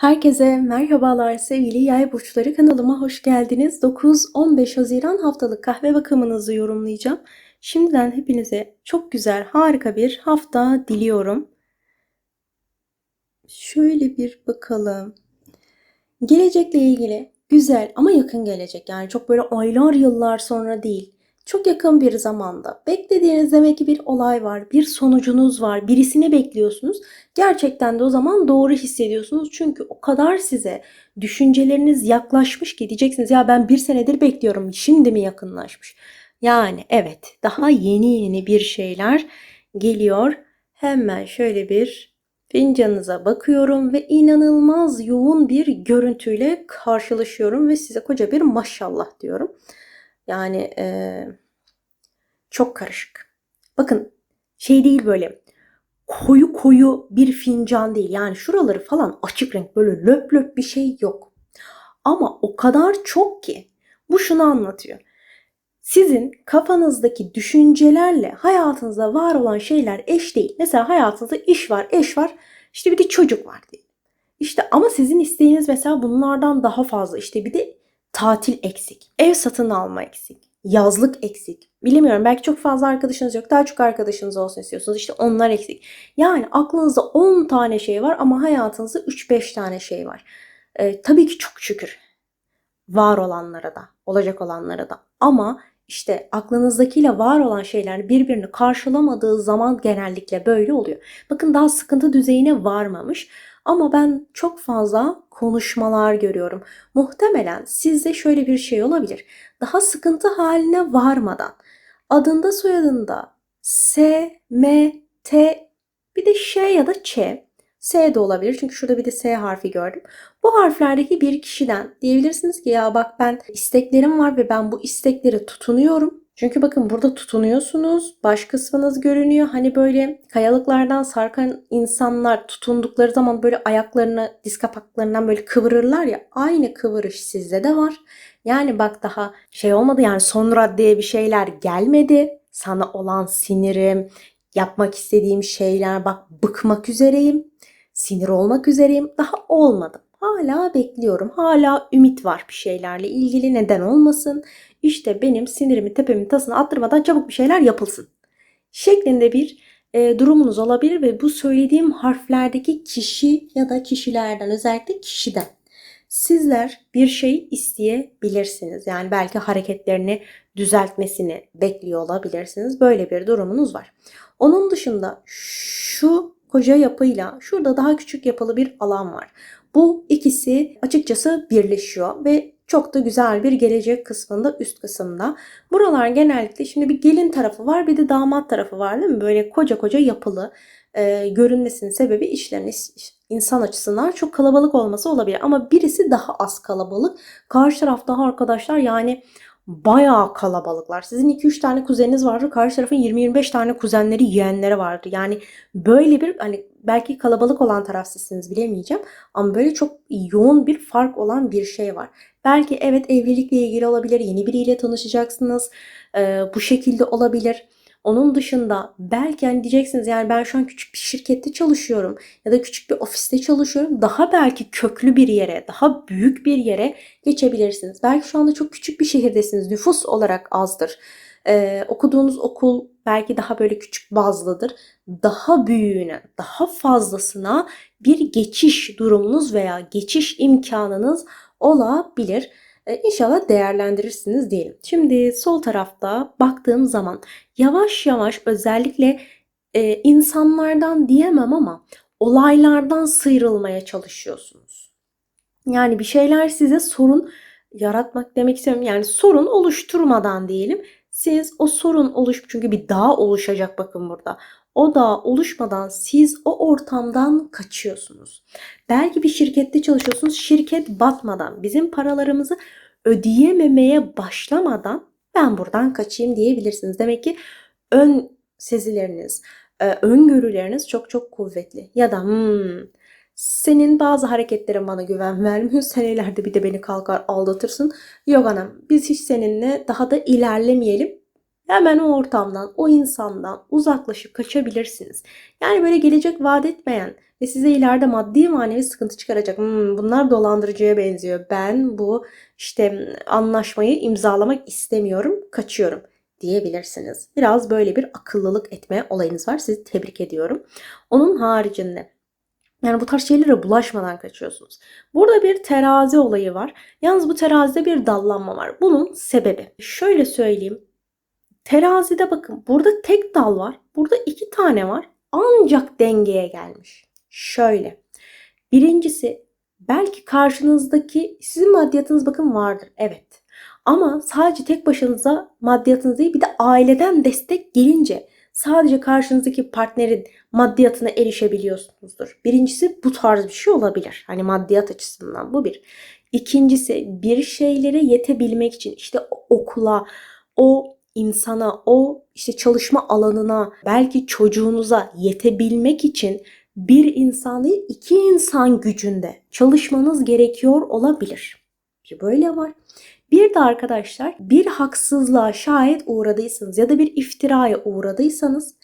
Herkese merhabalar sevgili yay burçları kanalıma hoş geldiniz. 9-15 Haziran haftalık kahve bakımınızı yorumlayacağım. Şimdiden hepinize çok güzel, harika bir hafta diliyorum. Şöyle bir bakalım. Gelecekle ilgili güzel ama yakın gelecek. Yani çok böyle aylar yıllar sonra değil. Çok yakın bir zamanda beklediğiniz demek ki bir olay var, bir sonucunuz var, birisini bekliyorsunuz. Gerçekten de o zaman doğru hissediyorsunuz. Çünkü o kadar size düşünceleriniz yaklaşmış ki diyeceksiniz ya ben bir senedir bekliyorum şimdi mi yakınlaşmış? Yani evet daha yeni yeni bir şeyler geliyor. Hemen şöyle bir fincanınıza bakıyorum ve inanılmaz yoğun bir görüntüyle karşılaşıyorum ve size koca bir maşallah diyorum. Yani e, çok karışık. Bakın şey değil böyle koyu koyu bir fincan değil. Yani şuraları falan açık renk böyle löp löp bir şey yok. Ama o kadar çok ki bu şunu anlatıyor. Sizin kafanızdaki düşüncelerle hayatınızda var olan şeyler eş değil. Mesela hayatınızda iş var, eş var, işte bir de çocuk var diye. İşte ama sizin isteğiniz mesela bunlardan daha fazla. İşte bir de tatil eksik, ev satın alma eksik, yazlık eksik. Bilemiyorum belki çok fazla arkadaşınız yok. Daha çok arkadaşınız olsun istiyorsunuz. İşte onlar eksik. Yani aklınızda 10 tane şey var ama hayatınızda 3-5 tane şey var. Ee, tabii ki çok şükür. Var olanlara da, olacak olanlara da. Ama işte aklınızdakiyle var olan şeyler birbirini karşılamadığı zaman genellikle böyle oluyor. Bakın daha sıkıntı düzeyine varmamış. Ama ben çok fazla konuşmalar görüyorum. Muhtemelen sizde şöyle bir şey olabilir. Daha sıkıntı haline varmadan adında soyadında S, M, T bir de Ş ya da Ç S de olabilir çünkü şurada bir de S harfi gördüm. Bu harflerdeki bir kişiden diyebilirsiniz ki ya bak ben isteklerim var ve ben bu istekleri tutunuyorum. Çünkü bakın burada tutunuyorsunuz. Baş kısmınız görünüyor. Hani böyle kayalıklardan sarkan insanlar tutundukları zaman böyle ayaklarını diz kapaklarından böyle kıvırırlar ya. Aynı kıvırış sizde de var. Yani bak daha şey olmadı yani son raddeye bir şeyler gelmedi. Sana olan sinirim, yapmak istediğim şeyler bak bıkmak üzereyim. Sinir olmak üzereyim. Daha olmadım. Hala bekliyorum. Hala ümit var bir şeylerle ilgili. Neden olmasın? İşte benim sinirimi tepemin tasını attırmadan çabuk bir şeyler yapılsın. Şeklinde bir e, durumunuz olabilir ve bu söylediğim harflerdeki kişi ya da kişilerden özellikle kişiden sizler bir şey isteyebilirsiniz. Yani belki hareketlerini düzeltmesini bekliyor olabilirsiniz. Böyle bir durumunuz var. Onun dışında şu koca yapıyla şurada daha küçük yapılı bir alan var. Bu ikisi açıkçası birleşiyor ve çok da güzel bir gelecek kısmında üst kısımda. Buralar genellikle şimdi bir gelin tarafı var bir de damat tarafı var değil mi? Böyle koca koca yapılı e, görünmesinin sebebi işlerin insan açısından çok kalabalık olması olabilir. Ama birisi daha az kalabalık. Karşı tarafta arkadaşlar yani bayağı kalabalıklar. Sizin 2-3 tane kuzeniniz vardı. Karşı tarafın 20-25 tane kuzenleri, yeğenleri vardı. Yani böyle bir hani belki kalabalık olan taraf sizsiniz bilemeyeceğim. Ama böyle çok yoğun bir fark olan bir şey var. Belki evet evlilikle ilgili olabilir. Yeni biriyle tanışacaksınız. Ee, bu şekilde olabilir. Onun dışında belki hani diyeceksiniz yani ben şu an küçük bir şirkette çalışıyorum ya da küçük bir ofiste çalışıyorum. Daha belki köklü bir yere, daha büyük bir yere geçebilirsiniz. Belki şu anda çok küçük bir şehirdesiniz. Nüfus olarak azdır. Ee, okuduğunuz okul belki daha böyle küçük bazlıdır. Daha büyüğüne, daha fazlasına bir geçiş durumunuz veya geçiş imkanınız olabilir. E, inşallah değerlendirirsiniz diyelim. Şimdi sol tarafta baktığım zaman yavaş yavaş özellikle e, insanlardan diyemem ama olaylardan sıyrılmaya çalışıyorsunuz. Yani bir şeyler size sorun yaratmak demek istemiyorum. Yani sorun oluşturmadan diyelim. Siz o sorun oluş çünkü bir dağ oluşacak bakın burada. O dağ oluşmadan siz o ortamdan kaçıyorsunuz. Belki bir şirkette çalışıyorsunuz. Şirket batmadan bizim paralarımızı ödeyememeye başlamadan ben buradan kaçayım diyebilirsiniz. Demek ki ön sezileriniz, e, öngörüleriniz çok çok kuvvetli. Ya da hmm, senin bazı hareketlerin bana güven vermiyor. Sen ileride bir de beni kalkar aldatırsın. Yok anam biz hiç seninle daha da ilerlemeyelim. Hemen o ortamdan, o insandan uzaklaşıp kaçabilirsiniz. Yani böyle gelecek vaat etmeyen, ve size ileride maddi manevi sıkıntı çıkaracak. "Hmm, bunlar dolandırıcıya benziyor. Ben bu işte anlaşmayı imzalamak istemiyorum, kaçıyorum diyebilirsiniz. Biraz böyle bir akıllılık etme olayınız var. Sizi tebrik ediyorum. Onun haricinde yani bu tarz şeylere bulaşmadan kaçıyorsunuz. Burada bir terazi olayı var. Yalnız bu terazide bir dallanma var. Bunun sebebi. Şöyle söyleyeyim. Terazide bakın burada tek dal var. Burada iki tane var. Ancak dengeye gelmiş. Şöyle. Birincisi belki karşınızdaki sizin maddiyatınız bakın vardır. Evet. Ama sadece tek başınıza maddiyatınız değil bir de aileden destek gelince sadece karşınızdaki partnerin maddiyatına erişebiliyorsunuzdur. Birincisi bu tarz bir şey olabilir. Hani maddiyat açısından bu bir. İkincisi bir şeylere yetebilmek için işte okula, o insana, o işte çalışma alanına, belki çocuğunuza yetebilmek için bir insan değil iki insan gücünde çalışmanız gerekiyor olabilir. Bir böyle var. Bir de arkadaşlar bir haksızlığa şayet uğradıysanız ya da bir iftiraya uğradıysanız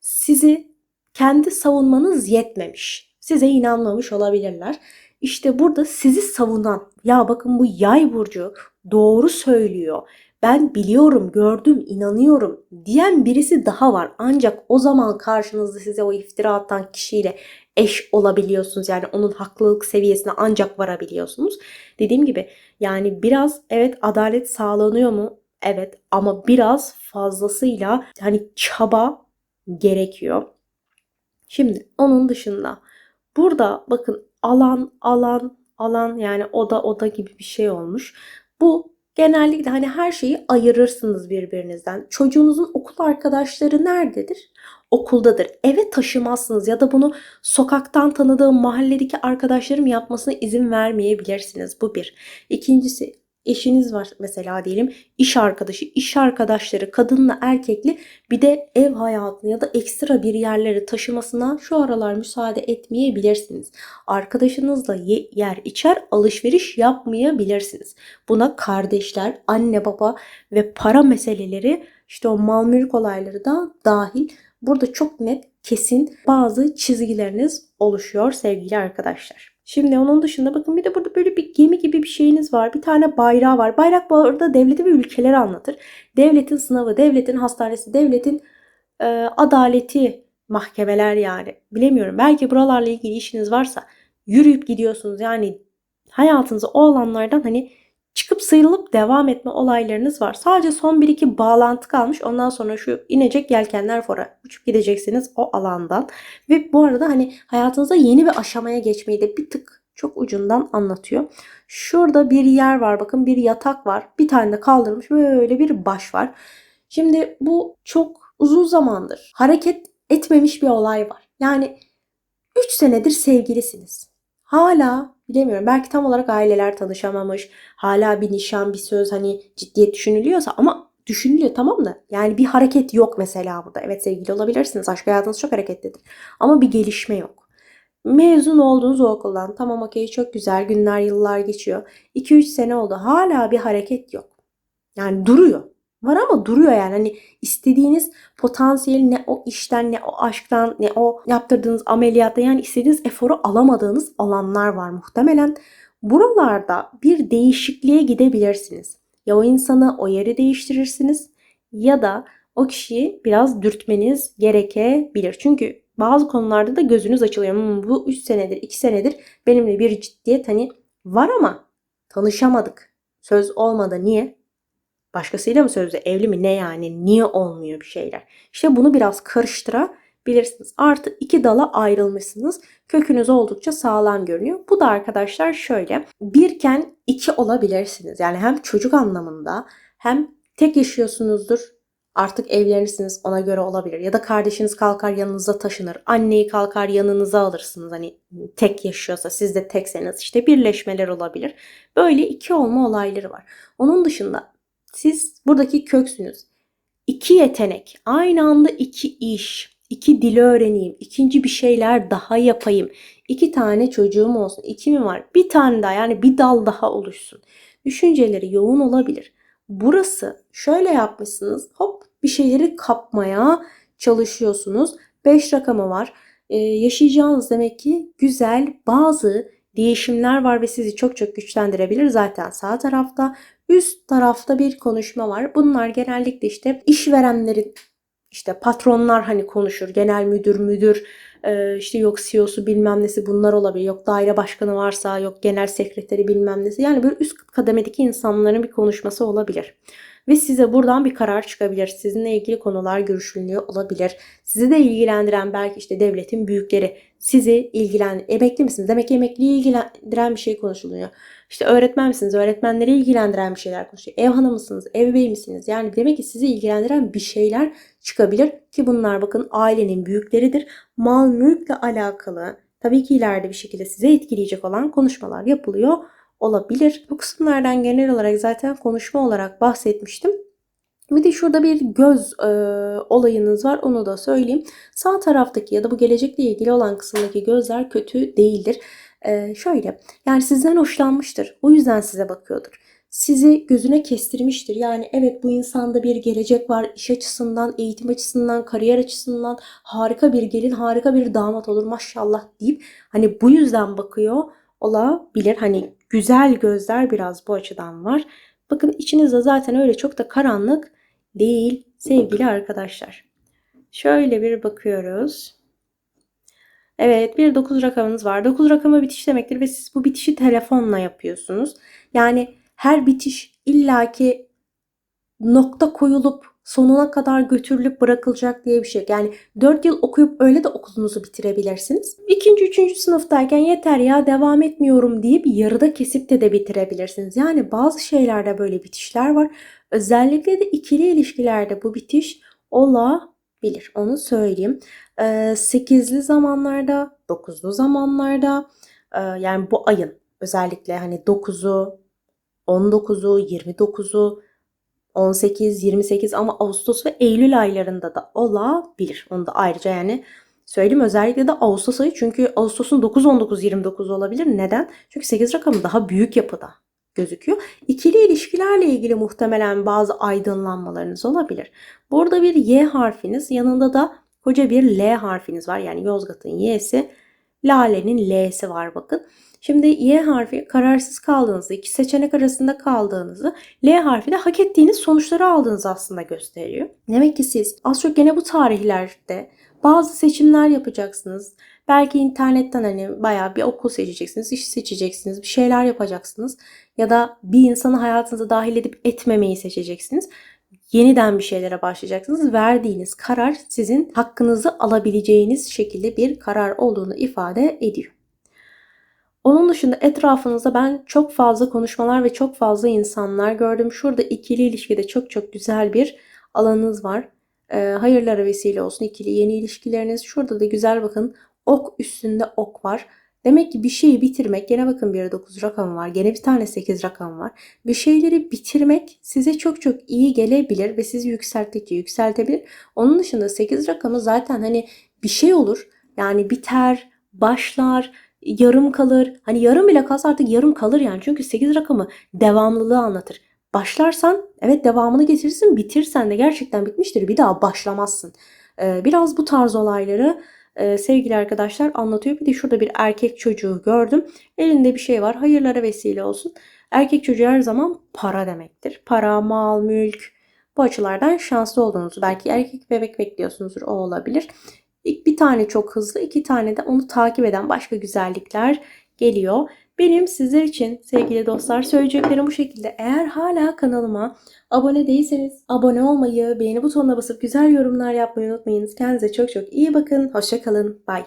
sizi kendi savunmanız yetmemiş. Size inanmamış olabilirler. İşte burada sizi savunan ya bakın bu yay burcu doğru söylüyor. Ben biliyorum, gördüm, inanıyorum diyen birisi daha var. Ancak o zaman karşınızda size o iftira atan kişiyle eş olabiliyorsunuz. Yani onun haklılık seviyesine ancak varabiliyorsunuz. Dediğim gibi yani biraz evet adalet sağlanıyor mu? Evet ama biraz fazlasıyla hani çaba gerekiyor. Şimdi onun dışında burada bakın alan alan alan yani oda oda gibi bir şey olmuş. Bu genellikle hani her şeyi ayırırsınız birbirinizden. Çocuğunuzun okul arkadaşları nerededir? Okuldadır. Eve taşımazsınız ya da bunu sokaktan tanıdığım mahalledeki arkadaşlarım yapmasına izin vermeyebilirsiniz. Bu bir. İkincisi eşiniz var mesela diyelim iş arkadaşı, iş arkadaşları kadınla erkekli bir de ev hayatını ya da ekstra bir yerleri taşımasına şu aralar müsaade etmeyebilirsiniz. Arkadaşınızla ye- yer içer alışveriş yapmayabilirsiniz. Buna kardeşler, anne baba ve para meseleleri işte o mal mülk olayları da dahil. Burada çok net kesin bazı çizgileriniz oluşuyor sevgili arkadaşlar. Şimdi onun dışında bakın bir de burada böyle bir gemi gibi bir şeyiniz var. Bir tane bayrağı var. Bayrak bu arada devleti ve ülkeleri anlatır. Devletin sınavı, devletin hastanesi, devletin e, adaleti, mahkemeler yani. Bilemiyorum. Belki buralarla ilgili işiniz varsa yürüyüp gidiyorsunuz. Yani hayatınızda o alanlardan hani çıkıp sıyrılıp devam etme olaylarınız var. Sadece son bir iki bağlantı kalmış. Ondan sonra şu inecek yelkenler fora uçup gideceksiniz o alandan. Ve bu arada hani hayatınızda yeni bir aşamaya geçmeyi de bir tık çok ucundan anlatıyor. Şurada bir yer var. Bakın bir yatak var. Bir tane de kaldırmış böyle bir baş var. Şimdi bu çok uzun zamandır hareket etmemiş bir olay var. Yani 3 senedir sevgilisiniz. Hala bilemiyorum belki tam olarak aileler tanışamamış. Hala bir nişan bir söz hani ciddiyet düşünülüyorsa ama düşünülüyor tamam da yani bir hareket yok mesela burada. Evet sevgili olabilirsiniz. Aşk hayatınız çok hareketlidir. Ama bir gelişme yok. Mezun oldunuz o okuldan. Tamam okey çok güzel günler yıllar geçiyor. 2-3 sene oldu. Hala bir hareket yok. Yani duruyor. Var ama duruyor yani. Hani istediğiniz potansiyel ne o işten ne o aşktan ne o yaptırdığınız ameliyatta yani istediğiniz eforu alamadığınız alanlar var muhtemelen. Buralarda bir değişikliğe gidebilirsiniz. Ya o insanı o yeri değiştirirsiniz ya da o kişiyi biraz dürtmeniz gerekebilir. Çünkü bazı konularda da gözünüz açılıyor. Hmm, bu 3 senedir 2 senedir benimle bir ciddiyet hani var ama tanışamadık. Söz olmadı. Niye? Başkasıyla mı sözlü? Evli mi? Ne yani? Niye olmuyor bir şeyler? İşte bunu biraz karıştırabilirsiniz. Artı iki dala ayrılmışsınız. Kökünüz oldukça sağlam görünüyor. Bu da arkadaşlar şöyle. Birken iki olabilirsiniz. Yani hem çocuk anlamında hem tek yaşıyorsunuzdur. Artık evlenirsiniz ona göre olabilir. Ya da kardeşiniz kalkar yanınıza taşınır. Anneyi kalkar yanınıza alırsınız. Hani tek yaşıyorsa siz de tekseniz işte birleşmeler olabilir. Böyle iki olma olayları var. Onun dışında siz buradaki köksünüz. İki yetenek, aynı anda iki iş, iki dili öğreneyim, ikinci bir şeyler daha yapayım. iki tane çocuğum olsun, iki mi var? Bir tane daha yani bir dal daha oluşsun. Düşünceleri yoğun olabilir. Burası şöyle yapmışsınız. Hop bir şeyleri kapmaya çalışıyorsunuz. 5 rakamı var. Ee, yaşayacağınız demek ki güzel bazı değişimler var ve sizi çok çok güçlendirebilir. Zaten sağ tarafta, üst tarafta bir konuşma var. Bunlar genellikle işte işverenlerin işte patronlar hani konuşur, genel müdür müdür, e, işte yok CEO'su bilmem nesi bunlar olabilir. Yok daire başkanı varsa, yok genel sekreteri bilmem nesi. Yani böyle üst kademedeki insanların bir konuşması olabilir. Ve size buradan bir karar çıkabilir. Sizinle ilgili konular görüşülüyor olabilir. Sizi de ilgilendiren belki işte devletin büyükleri sizi ilgilen emekli misiniz? Demek ki emekliyi ilgilendiren bir şey konuşuluyor. İşte öğretmen misiniz? Öğretmenleri ilgilendiren bir şeyler konuşuyor. Ev hanımı mısınız? Ev beyi misiniz? Yani demek ki sizi ilgilendiren bir şeyler çıkabilir ki bunlar bakın ailenin büyükleridir. Mal mülkle alakalı tabii ki ileride bir şekilde size etkileyecek olan konuşmalar yapılıyor olabilir. Bu kısımlardan genel olarak zaten konuşma olarak bahsetmiştim. Bir de şurada bir göz e, olayınız var. Onu da söyleyeyim. Sağ taraftaki ya da bu gelecekle ilgili olan kısımdaki gözler kötü değildir. E, şöyle yani sizden hoşlanmıştır. O yüzden size bakıyordur. Sizi gözüne kestirmiştir. Yani evet bu insanda bir gelecek var. iş açısından, eğitim açısından, kariyer açısından harika bir gelin, harika bir damat olur maşallah deyip hani bu yüzden bakıyor olabilir. Hani güzel gözler biraz bu açıdan var. Bakın içinizde zaten öyle çok da karanlık değil sevgili arkadaşlar. Şöyle bir bakıyoruz. Evet bir 9 rakamınız var. 9 rakamı bitiş demektir ve siz bu bitişi telefonla yapıyorsunuz. Yani her bitiş illaki nokta koyulup sonuna kadar götürülüp bırakılacak diye bir şey. Yani 4 yıl okuyup öyle de okulunuzu bitirebilirsiniz. İkinci, üçüncü sınıftayken yeter ya devam etmiyorum deyip yarıda kesip de de bitirebilirsiniz. Yani bazı şeylerde böyle bitişler var. Özellikle de ikili ilişkilerde bu bitiş olabilir. Onu söyleyeyim. Ee, sekizli zamanlarda, dokuzlu zamanlarda e, yani bu ayın özellikle hani 9'u, 19'u, 29'u 18, 28 ama Ağustos ve Eylül aylarında da olabilir. Onu da ayrıca yani söyleyeyim özellikle de Ağustos ayı çünkü Ağustos'un 9, 19, 29 olabilir. Neden? Çünkü 8 rakamı daha büyük yapıda gözüküyor. İkili ilişkilerle ilgili muhtemelen bazı aydınlanmalarınız olabilir. Burada bir Y harfiniz yanında da koca bir L harfiniz var. Yani Yozgat'ın Y'si, Lale'nin L'si var bakın. Şimdi Y harfi kararsız kaldığınızı, iki seçenek arasında kaldığınızı, L harfi de hak ettiğiniz sonuçları aldığınızı aslında gösteriyor. Demek ki siz az çok gene bu tarihlerde bazı seçimler yapacaksınız. Belki internetten hani bayağı bir okul seçeceksiniz, iş seçeceksiniz, bir şeyler yapacaksınız. Ya da bir insanı hayatınıza dahil edip etmemeyi seçeceksiniz. Yeniden bir şeylere başlayacaksınız. Verdiğiniz karar sizin hakkınızı alabileceğiniz şekilde bir karar olduğunu ifade ediyor. Onun dışında etrafınızda ben çok fazla konuşmalar ve çok fazla insanlar gördüm. Şurada ikili ilişkide çok çok güzel bir alanınız var. E, hayırlara vesile olsun ikili yeni ilişkileriniz. Şurada da güzel bakın ok üstünde ok var. Demek ki bir şeyi bitirmek, gene bakın bir 9 rakamı var, gene bir tane 8 rakamı var. Bir şeyleri bitirmek size çok çok iyi gelebilir ve sizi yükselttikçe yükseltebilir. Onun dışında 8 rakamı zaten hani bir şey olur. Yani biter, başlar, yarım kalır. Hani yarım bile kalsa artık yarım kalır yani. Çünkü 8 rakamı devamlılığı anlatır. Başlarsan evet devamını getirirsin. Bitirsen de gerçekten bitmiştir. Bir daha başlamazsın. Ee, biraz bu tarz olayları e, sevgili arkadaşlar anlatıyor. Bir de şurada bir erkek çocuğu gördüm. Elinde bir şey var. Hayırlara vesile olsun. Erkek çocuğu her zaman para demektir. Para, mal, mülk bu açılardan şanslı olduğunuzu belki erkek bebek bekliyorsunuzdur o olabilir. Bir tane çok hızlı, iki tane de onu takip eden başka güzellikler geliyor. Benim sizler için sevgili dostlar söyleyeceklerim bu şekilde. Eğer hala kanalıma abone değilseniz abone olmayı, beğeni butonuna basıp güzel yorumlar yapmayı unutmayınız. Kendinize çok çok iyi bakın. Hoşçakalın. Bye.